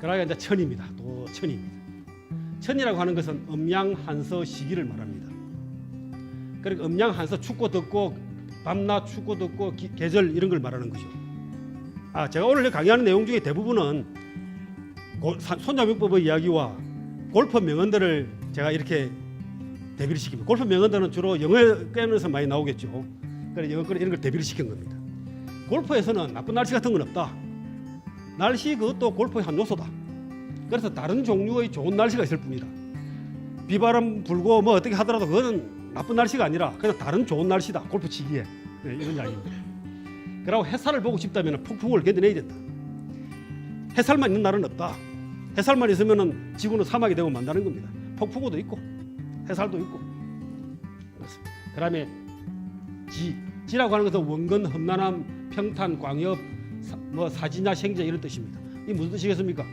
그러니까 이제 천입니다. 또 천입니다. 천이라고 하는 것은 음양 한서 시기를 말합니다. 그러니까 음양 한서 춥고 덥고 밤낮 춥고 덥고 기- 계절 이런 걸 말하는 거죠. 아 제가 오늘 강의하는 내용 중에 대부분은 손자병법의 이야기와 골프 명언들을 제가 이렇게 대비를 시킵니다. 골프 명언들은 주로 영어 게임에서 많이 나오겠죠. 그래 영어 이런 걸 대비를 시킨 겁니다. 골프에서는 나쁜 날씨 같은 건 없다. 날씨 그것도 골프의 한 요소다. 그래서 다른 종류의 좋은 날씨가 있을 뿐이다. 비바람 불고 뭐 어떻게 하더라도 그거는 나쁜 날씨가 아니라 그냥 다른 좋은 날씨다. 골프 치기에 네, 이런 이야기입니다. 그리고 햇살을 보고 싶다면 폭풍을 견뎌내야 된다. 햇살만 있는 날은 없다. 햇살만 있으면 지구는 사막이 되고 만다는 겁니다. 폭풍우도 있고 햇살도 있고. 그다음에 지 지라고 하는 것은 원근, 험난함, 평탄, 광역, 사, 뭐 사지냐, 생자 이런 뜻입니다. 이 무슨 뜻이겠습니까?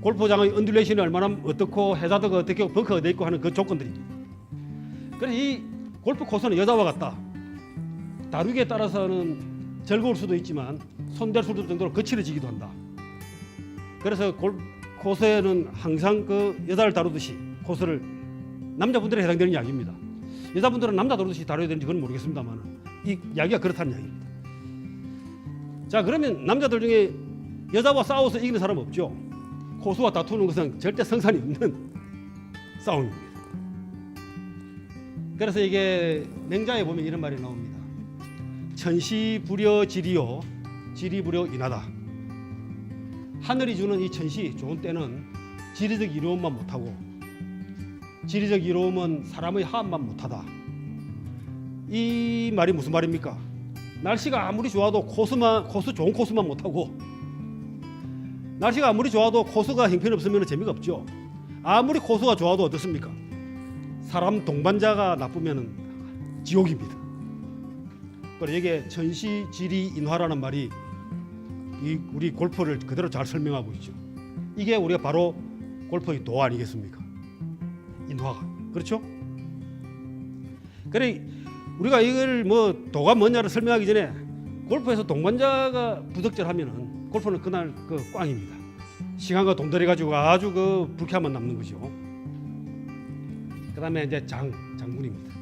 골프장의 언듈레이션이 얼마나 어떻고 해자도가 어떻게 벙커가 돼 있고 하는 그 조건들입니다. 그래서 이 골프 코스는 여자와 같다. 다루기에 따라서는 즐거울 수도 있지만 손댈 수도 정도로 거칠어지기도 한다. 그래서 골 코스에는 항상 그 여자를 다루듯이 코스를 남자분들에 해당되는 이야기입니다. 여자분들은 남자 다루듯이 다뤄야 되는지 그건 모르겠습니다만 이 이야기가 그렇다는 이야기입니다. 자 그러면 남자들 중에 여자와 싸워서 이기는 사람 없죠. 코스와 다투는 것은 절대 성산이 없는 싸움입니다. 그래서 이게 맹자에 보면 이런 말이 나옵니다. 천시 불여 지리요 지리 불여 인하다. 하늘이 주는 이 천시 좋은 때는 지리적 이로움만 못하고 지리적 이로움은 사람의 하함만 못하다. 이 말이 무슨 말입니까? 날씨가 아무리 좋아도 코스만 코스 좋은 코스만 못하고 날씨가 아무리 좋아도 코스가 형편없으면 재미가 없죠. 아무리 코스가 좋아도 어떻습니까? 사람 동반자가 나쁘면 지옥입니다. 그래서 이게 천시 지리 인화라는 말이 이 우리 골프를 그대로 잘 설명하고 있죠. 이게 우리가 바로 골프의 도 아니겠습니까? 인화가 그렇죠? 그래 우리가 이걸 뭐 도가 뭐냐를 설명하기 전에 골프에서 동반자가 부적절하면은 골프는 그날 그 꽝입니다. 시간과 돈 들여 가지고 아주 그 불쾌함만 남는 거죠. 그다음에 이제 장 장군입니다.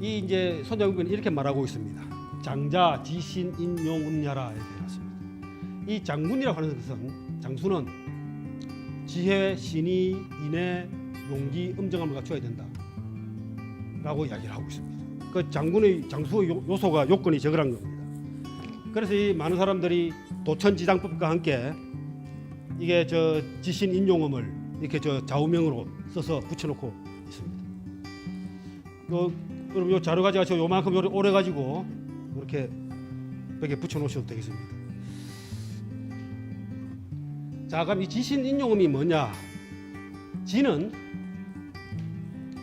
이 이제 손자국은 이렇게 말하고 있습니다. 장자 지신 인용 이렇게 해놨습니다. 이 장군이라고 하는 것은 장수는 지혜, 신의, 인애, 용기, 엄정함을 갖춰야 된다. 라고 이야기를 하고 있습니다. 그 장군의 장수의 요- 요소가 요건이 저거란 겁니다. 그래서 이 많은 사람들이 도천지장법과 함께 이게 저 지신 인용음을 이렇게 저 좌우명으로 써서 붙여놓고 있습니다. 요 그럼 요 자료 가져가서 요만큼 요래- 오래 가지고 이렇게 벽에 붙여놓으셔도 되겠습니다. 자 그럼 이 지신 인용음이 뭐냐? 지는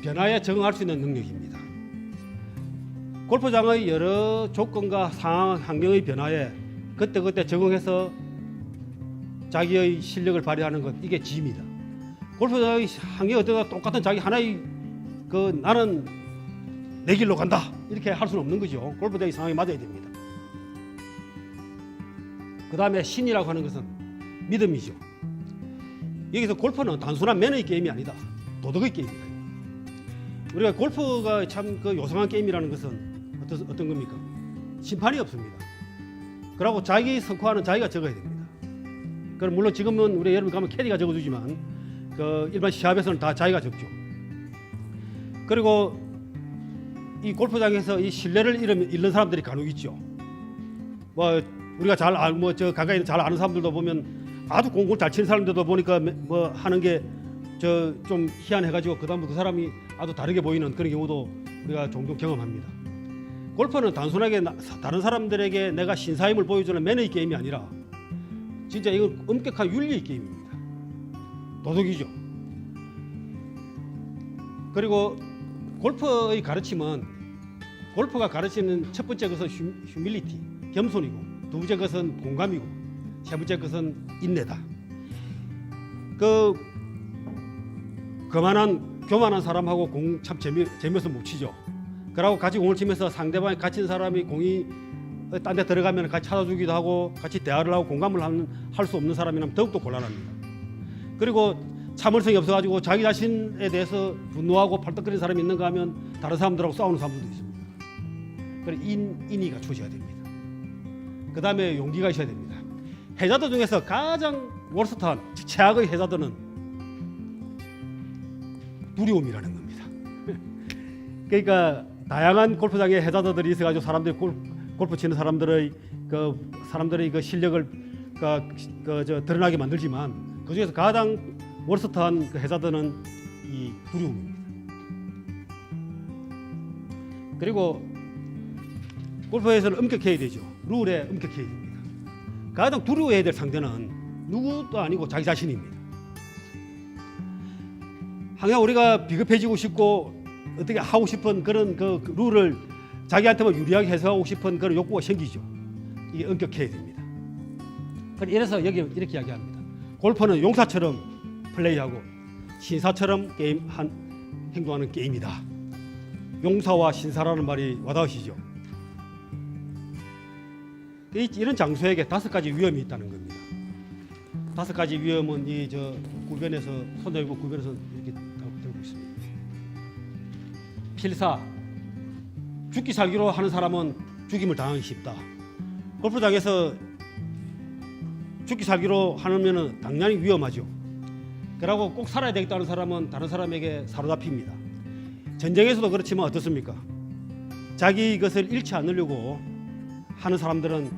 변화에 적응할 수 있는 능력입니다. 골프장의 여러 조건과 상황, 환경의 변화에 그때그때 적응해서 자기의 실력을 발휘하는 것 이게 지입니다. 골프장의 환경이 어떠다 똑같은 자기 하나의 그 나는 내 길로 간다 이렇게 할 수는 없는 거죠. 골프장의 상황이 맞아야 됩니다. 그 다음에 신이라고 하는 것은 믿음이죠. 여기서 골프는 단순한 매너의 게임이 아니다. 도덕의 게임이다. 우리가 골프가 참 그 요상한 게임이라는 것은 어떤, 어떤 겁니까? 심판이 없습니다. 그리고 자기 스코어는 자기가 적어야 됩니다. 그럼 물론 지금은 우리 여러분 가면 캐디가 적어주지만 그 일반 시합에서는 다 자기가 적죠. 그리고 이 골프장에서 이 신뢰를 잃는 사람들이 간혹 있죠. 뭐 우리가 잘 알, 뭐저 가까이 잘 아는 사람들도 보면 아주 공을 잘 치는 사람들도 보니까 뭐 하는 게 저 좀 희한해가지고 그다음부터 그 사람이 아주 다르게 보이는 그런 경우도 우리가 종종 경험합니다. 골프는 단순하게 나- 다른 사람들에게 내가 신사임을 보여주는 매너의 게임이 아니라 진짜 이건 엄격한 윤리의 게임입니다. 도덕이죠. 그리고 골프의 가르침은 골프가 가르치는 첫 번째 것은 휴, 휴밀리티, 겸손이고 두 번째 것은 공감이고 세 번째 것은 인내다. 그 그만한 교만한 사람하고 공 참 재미 재미없어 못 치죠. 그러고 같이 공을 치면서 상대방이 갇힌 사람이 공이 딴 데 들어가면 같이 찾아주기도 하고 같이 대화를 하고 공감을 할 수 없는 사람이라면 더욱더 곤란합니다. 그리고 참을성이 없어가지고 자기 자신에 대해서 분노하고 팔떡거리는 사람이 있는가 하면 다른 사람들하고 싸우는 사람들도 있습니다. 그래 인, 인의가 주어져야 됩니다. 그 다음에 용기가 있어야 됩니다. 해자들 중에서 가장 월스트한 최악의 해자들은 두려움이라는 겁니다. 그러니까 다양한 골프장에 해자들이 있어가지고 사람들이 골, 골프 치는 사람들의 그 사람들의 그 실력을 그, 그 저 드러나게 만들지만 그 중에서 가장 월스트한 그 해자들은 이 두려움입니다. 그리고 골프에서는 엄격해야 되죠. 룰에 엄격해야 됩니다. 가장 두려워해야 될 상대는 누구도 아니고 자기 자신입니다. 항상 우리가 비겁해지고 싶고 어떻게 하고 싶은 그런 그 룰을 자기한테만 유리하게 해석하고 싶은 그런 욕구가 생기죠. 이게 엄격해야 됩니다. 그래서 여기 이렇게 이야기합니다. 골프는 용사처럼 플레이하고 신사처럼 게임 한 행동하는 게임이다. 용사와 신사라는 말이 와닿으시죠. 이- 이런 장소에게 다섯 가지 위험이 있다는 겁니다. 다섯 가지 위험은 이 저 구변에서 손들고 구변에서 이렇게. 필사 죽기 살기로 하는 사람은 죽임을 당하기 쉽다. 골프장에서 죽기 살기로 하면은 당연히 위험하죠. 그러고 꼭 살아야 되겠다는 사람은 다른 사람에게 사로잡힙니다. 전쟁에서도 그렇지만 어떻습니까? 자기 것을 잃지 않으려고 하는 사람들은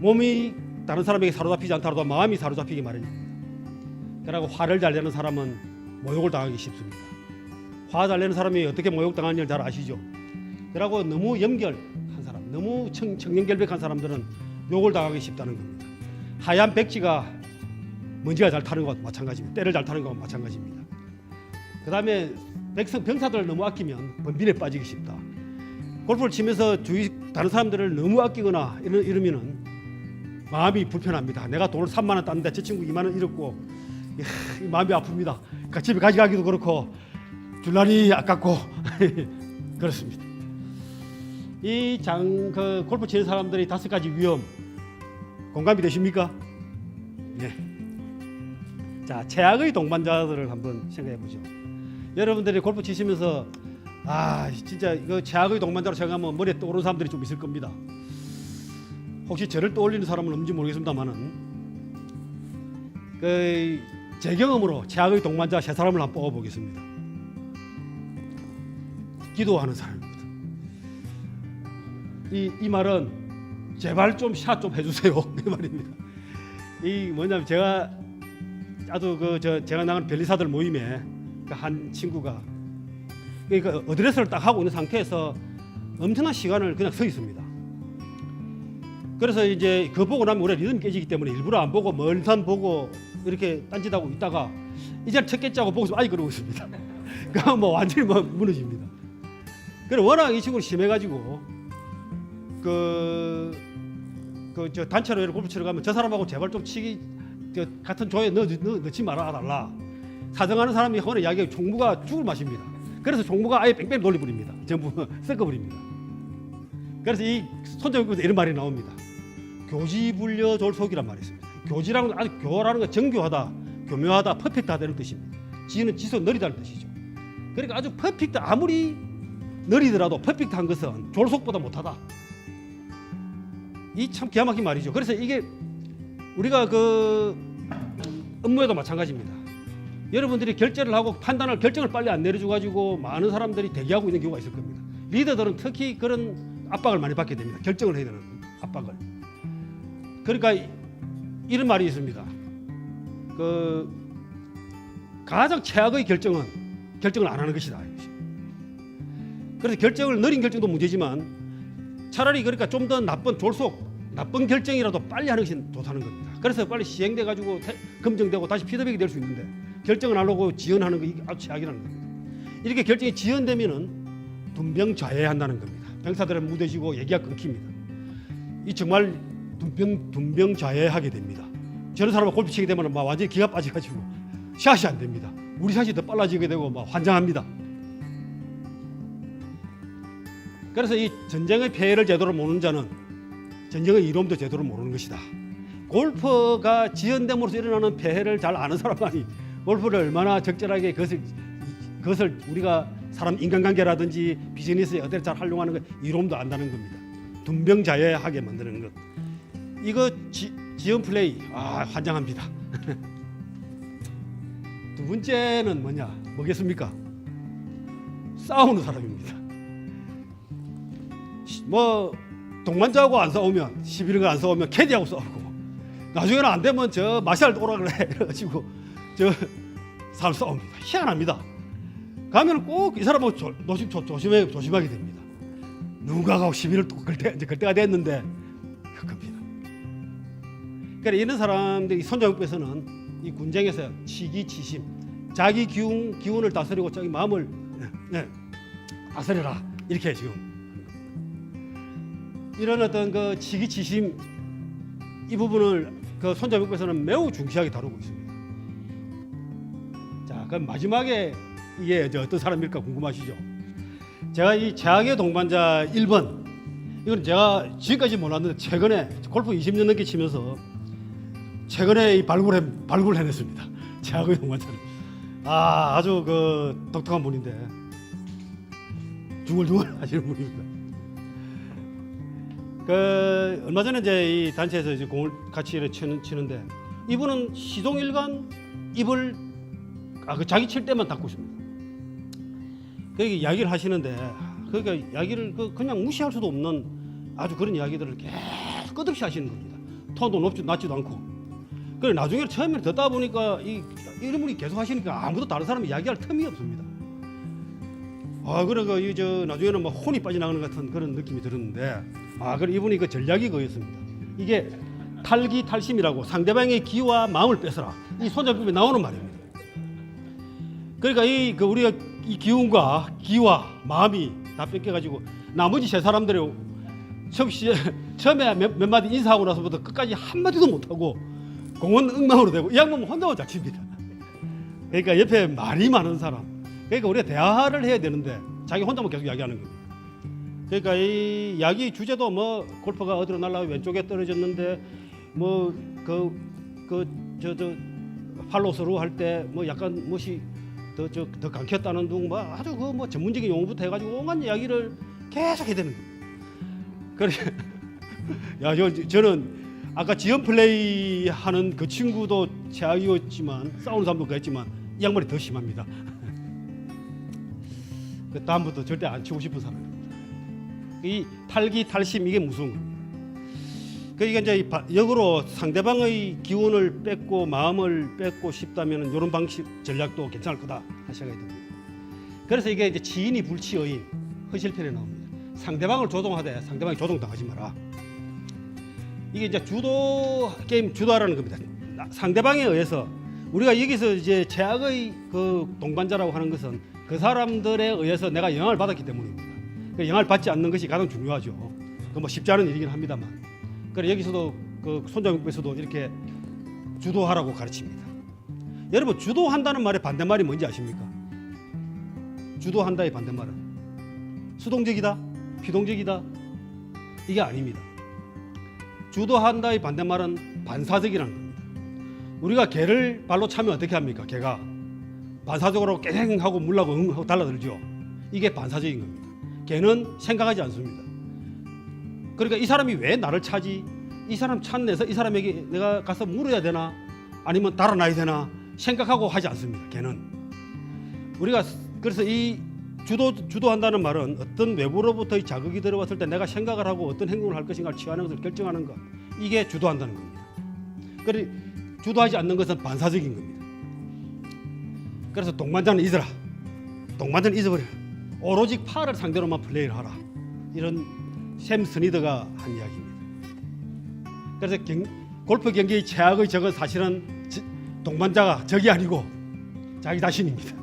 몸이 다른 사람에게 사로잡히지 않더라도 마음이 사로잡히기 마련입니다. 그러고 화를 잘 내는 사람은 모욕을 당하기 쉽습니다. 화 잘 내는 사람이 어떻게 모욕당하는지 잘 아시죠? 그러고 너무 염결한 사람, 너무 청, 청렴결백한 사람들은 욕을 당하기 쉽다는 겁니다. 하얀 백지가 먼지가 잘 타는 것과 마찬가지입니다. 때를 잘 타는 것과 마찬가지입니다. 그 다음에 백성 병사들을 너무 아끼면 번빈에 빠지기 쉽다. 골프를 치면서 주위 다른 사람들을 너무 아끼거나 이러, 이러면은 마음이 불편합니다. 내가 돈을 3만 원 땄는데 저 친구 2만 원 잃었고 이야, 이 마음이 아픕니다. 집에 가져가기도 그렇고 줄라니 아깝고 그렇습니다. 이 장 그 골프 치는 사람들이 다섯 가지 위험 공감이 되십니까? 네. 자 최악의 동반자들을 한번 생각해 보죠. 여러분들이 골프 치시면서 아 진짜 이거 최악의 동반자로 생각하면 머리에 떠오르는 사람들이 좀 있을 겁니다. 혹시 저를 떠올리는 사람은 없는지 모르겠습니다만은 그 제 경험으로 최악의 동반자 세 사람을 한번 뽑아보겠습니다. 기도하는 사람입니다. 이, 이 말은 제발 좀 샷 좀 해주세요 이 말입니다. 이 뭐냐면 제가 아주 그 저 제가 나간 변리사들 모임에 그한 친구가 그러니까 어드레스를 딱 하고 있는 상태에서 엄청난 시간을 그냥 서 있습니다. 그래서 이제 그거 보고 나면 우리 리듬 깨지기 때문에 일부러 안 보고 멀산 보고 이렇게 딴짓하고 있다가 이제 첫 개짜고 보고 아이 그러고 있습니다. 그럼 뭐 완전히 뭐 무너집니다. 그래 워낙 이 친구는 심해가지고 그 그 저 단체로 이렇게 골프 치러 가면 저 사람하고 제발 좀 치기 저 같은 조에 넣, 넣, 넣지 말아 달라. 사정하는 사람이 하는 이야기 종부가 죽을 맛입니다. 그래서 종부가 아예 뺑뺑 돌려버립니다. 전부 섞어버립니다. 그래서 이 손정국에서 이런 말이 나옵니다. 교지불려 졸속이란 말이 있습니다. 교지라는 건 아주 교라는 건 정교하다, 교묘하다, 퍼펙트하다는 뜻입니다. 지는 지수 느리다는 뜻이죠. 그러니까 아주 퍼펙트 아무리 느리더라도 퍼펙트한 것은 졸속보다 못하다. 이 참 기가 막힌 말이죠. 그래서 이게 우리가 그 업무에도 마찬가지입니다. 여러분들이 결제를 하고 판단을 결정을 빨리 안 내려줘 가지고 많은 사람들이 대기하고 있는 경우가 있을 겁니다. 리더들은 특히 그런 압박을 많이 받게 됩니다. 결정을 해야 되는 압박을. 그러니까 이- 이런 말이 있습니다. 그 가장 최악의 결정은 결정을 안 하는 것이다. 그래서 결정을 느린 결정도 문제지만 차라리 그러니까 좀 더 나쁜 졸속 나쁜 결정이라도 빨리 하는 것이 좋다는 겁니다. 그래서 빨리 시행돼 가지고 검증되고 다시 피드백이 될 수 있는데 결정을 안 하고 지연하는 거 이게 아주 최악이라는 겁니다. 이렇게 결정이 지연되면은 둔병좌해한다는 겁니다. 병사들은 무뎌지고 얘기가 끊깁니다. 이 정말 둔병 둔병좌해하게 됩니다. 저런 사람은 골프 치게 되면 막 완전히 기가 빠져가지고 샷이 안 됩니다. 우리 샷이 더 빨라지게 되고 막 환장합니다. 그래서 이 전쟁의 폐해를 제대로 모르는 자는 전쟁의 이름도 제대로 모르는 것이다. 골프가 지연됨으로써 일어나는 폐해를 잘 아는 사람만이 골프를 얼마나 적절하게 그것을 그것을 우리가 사람 인간관계라든지 비즈니스에 어떻게 잘 활용하는 것 이름도 안다는 겁니다. 둔병자예하게 만드는 것. 이거 지, 지연 플레이 아 환장합니다. 두 번째는 뭐냐 뭐겠습니까? 싸우는 사람입니다. 시- 뭐 동반자하고 안 싸우면 시비를 안 싸우면 캐디하고 싸우고 나중에는 안 되면 저 마샬 오라 그래 이래가지고 저 사람 싸웁니다. 희한합니다. 가면 꼭 이 사람하고 조, 조심, 조, 조심해 조심하게 됩니다. 누군가가 시비를 또걸 때, 이제 걸 때가 됐는데 겁니다. 그러니까 이런 사람들이 손자국에서는 이 군쟁에서 치기치심, 자기 기운 기운을 다스리고 자기 마음을 네, 네, 다스려라 이렇게 지금 이런 어떤 그 치기치심 이 부분을 그 손자국에서는 매우 중시하게 다루고 있습니다. 자, 그럼 마지막에 이게 어떤 사람일까 궁금하시죠? 제가 이 최악의 동반자 1번 이건 제가 지금까지 몰랐는데 최근에 골프 20년 넘게 치면서 최근에 이 발굴해 발굴해냈습니다. 최악의 동반자를 아 아주 그 독특한 분인데 중얼중얼 하시는 분입니다. 그 얼마 전에 이제 이 단체에서 이제 공을 같이 치는, 치는데 이분은 시동일관 입을 아 그 자기 칠 때만 닫고 있습니다. 그러니까 이야기를 하시는데 그러니까 이야기를 그 그냥 무시할 수도 없는 아주 그런 이야기들을 계속 끝없이 하시는 겁니다. 톤도 높지도 낮지도 않고. 그래 나중에 처음에 듣다 보니까 이 이런 분이 계속 하시니까 아무도 다른 사람이 이야기할 틈이 없습니다. 아 그러니까 이저 나중에는 막 혼이 빠져나가는 같은 그런 느낌이 들었는데 아 그래 이분이 그 전략이 그였습니다. 이게 탈기 탈심이라고 상대방의 기와 마음을 뺏어라 이 손잡임에 나오는 말입니다. 그러니까 이 그 우리가 이 기운과 기와 마음이 다 뺏겨가지고 나머지 세 사람들이 처음 시, 처음에 몇, 몇 마디 인사하고 나서부터 끝까지 한 마디도 못하고 공원 엉망으로 되고 이 양반 혼자만 잘 칩니다. 그러니까 옆에 말이 많은 사람. 그러니까 우리가 대화를 해야 되는데 자기 혼자만 계속 이야기하는 겁니다. 그러니까 이 이야기 주제도 뭐 골퍼가 어디로 날라 왼쪽에 떨어졌는데 뭐 그 그 저 저 팔로스로 할 때 뭐 약간 뭐시 더저더 감켰다는 둥뭐 아주 그 뭐 전문적인 용어부터 해가지고 온갖 이야기를 계속 해야 되는 거예요. 그래 야 저, 저는 아까 지연 플레이 하는 그 친구도 최악이었지만 싸우는 사람도 그랬지만 이 양반이 더 심합니다. 그 다음부터 절대 안 치고 싶은 사람입니다. 이 탈기 탈심 이게 겁니다. 그러니까 이제 역으로 상대방의 기운을 뺏고 마음을 뺏고 싶다면 이런 방식 전략도 괜찮을 거다 생각이 듭니다. 그래서 이게 이제 지인이 불치어인 허실편에 나옵니다. 상대방을 조종하되 상대방이 조종당하지 마라. 이게 이제 주도 게임 주도하라는 겁니다. 나- 상대방에 의해서 우리가 여기서 이제 제약의 그 동반자라고 하는 것은 그 사람들에 의해서 내가 영향을 받았기 때문입니다. 그 영향을 받지 않는 것이 가장 중요하죠. 그 뭐 쉽지 않은 일이긴 합니다만. 그래 여기서도 그 손자국에서도 이렇게 주도하라고 가르칩니다. 여러분 주도한다는 말의 반대말이 뭔지 아십니까? 주도한다의 반대말은 수동적이다, 피동적이다 이게 아닙니다. 주도한다의 반대말은 반사적이라는 겁니다. 우리가 개를 발로 차면 어떻게 합니까? 개가 반사적으로 깨행하고 물라고 응 하고 달라들죠. 이게 반사적인 겁니다. 개는 생각하지 않습니다. 그러니까 이 사람이 왜 나를 차지? 이 사람 찾내서 이 사람에게 내가 가서 물어야 되나? 아니면 달아나야 되나? 생각하고 하지 않습니다. 개는 우리가 그래서 이 주도 주도한다는 말은 어떤 외부로부터의 자극이 들어왔을 때 내가 생각을 하고 어떤 행동을 할 것인가를 취하는 것을 결정하는 것 이게 주도한다는 겁니다. 그래 주도하지 않는 것은 반사적인 겁니다. 그래서 동반자는 잊어라. 동반자는 잊어버려. 오로지 파를 상대로만 플레이를 하라. 이런 샘 스니더가 한 이야기입니다. 그래서 경, 골프 경기의 최악의 적은 사실은 지- 동반자가 적이 아니고 자기 자신입니다.